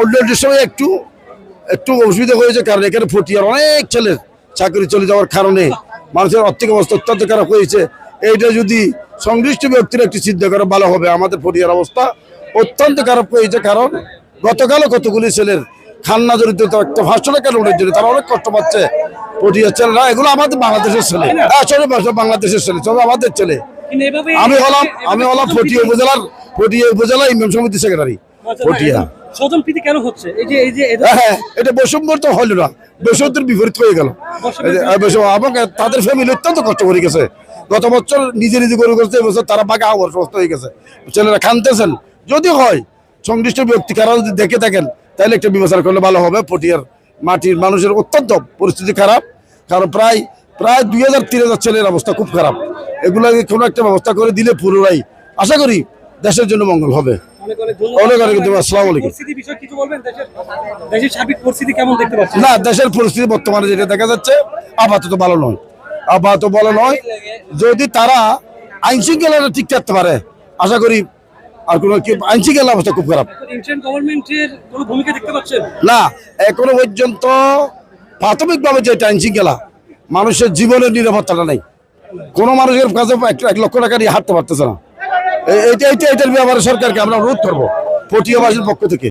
অন্যদের সময় একটু একটু অসুবিধা হয়েছে কারণ এখানে ফটিয়ার অনেক ছেলের চাকরি চলে যাওয়ার কারণে মানুষের আর্থিক অবস্থা অত্যন্ত খারাপ হয়েছে। এইটা যদি সংশ্লিষ্ট ব্যক্তির একটু চিন্তা করে ভালো হবে। আমাদের ফটিয়ার অবস্থা অত্যন্ত খারাপ হয়েছে কারণ গতকালও কতগুলি ছেলের খান্না জড়িত একটা টাকা লোনের জন্য তারা অনেক কষ্ট পাচ্ছে ফটিয়ার ছেলেরা। এগুলো আমাদের বাংলাদেশের ছেলে। আসলে বাংলাদেশের ছেলে সব আমাদের ছেলে। আমি হলাম আমি হলাম ফটিয়া উপজেলার ফটিয়া উপজেলা ইমাম সমিতি সেক্রেটারি ফটিয়া। স্বজন প্রীতি কেন হচ্ছে? এই যে এই যে হ্যাঁ এটা বৈষম্য তো হইল না। বৈষম্যের বিপরীত হয়ে গেল। এবং তাদের ফ্যামিলি অত্যন্ত কষ্ট করে গেছে। গত বছর নিজে নিজে করে করছে এবছর তারা বাঘা হওয়ার সমস্ত হয়ে গেছে। ছেলেরা খানতেছেন যদি হয় সংশ্লিষ্ট ব্যক্তি কারা যদি দেখে থাকেন তাহলে একটা বিবেচনা করলে ভালো হবে। পটিয়ার মাটির মানুষের অত্যন্ত পরিস্থিতি খারাপ। কারণ প্রায় প্রায় দুই হাজার তিন হাজার ছেলের অবস্থা খুব খারাপ। এগুলোকে কোনো একটা ব্যবস্থা করে দিলে পুরোটাই আশা করি দেশের জন্য মঙ্গল হবে। অনেক ধন্যবাদ। আসসালামু আলাইকুম। না দেশের পরিস্থিতি বর্তমানে যেটা দেখা যাচ্ছে আপাতত ভালো নয়। আপাতত ভালো নয়। যদি তারা আইন শৃঙ্খলাটা ঠিক থাকতে পারে আশা করি আর কোনো আইন শৃঙ্খলা অবস্থা খুব খারাপ। না এখনও পর্যন্ত প্রাথমিকভাবে যে আইন শৃঙ্খলা মানুষের জীবনের নিরাপত্তাটা নেই। কোনো মানুষের কাছে এক- এক লক্ষ টাকা নিয়ে হাঁটতে পারতেছে না। এ- এইটা এইটা এটার ব্যাপারে সরকারকে আমরা অনুরোধ করব পটিয়াবাসীর পক্ষ থেকে।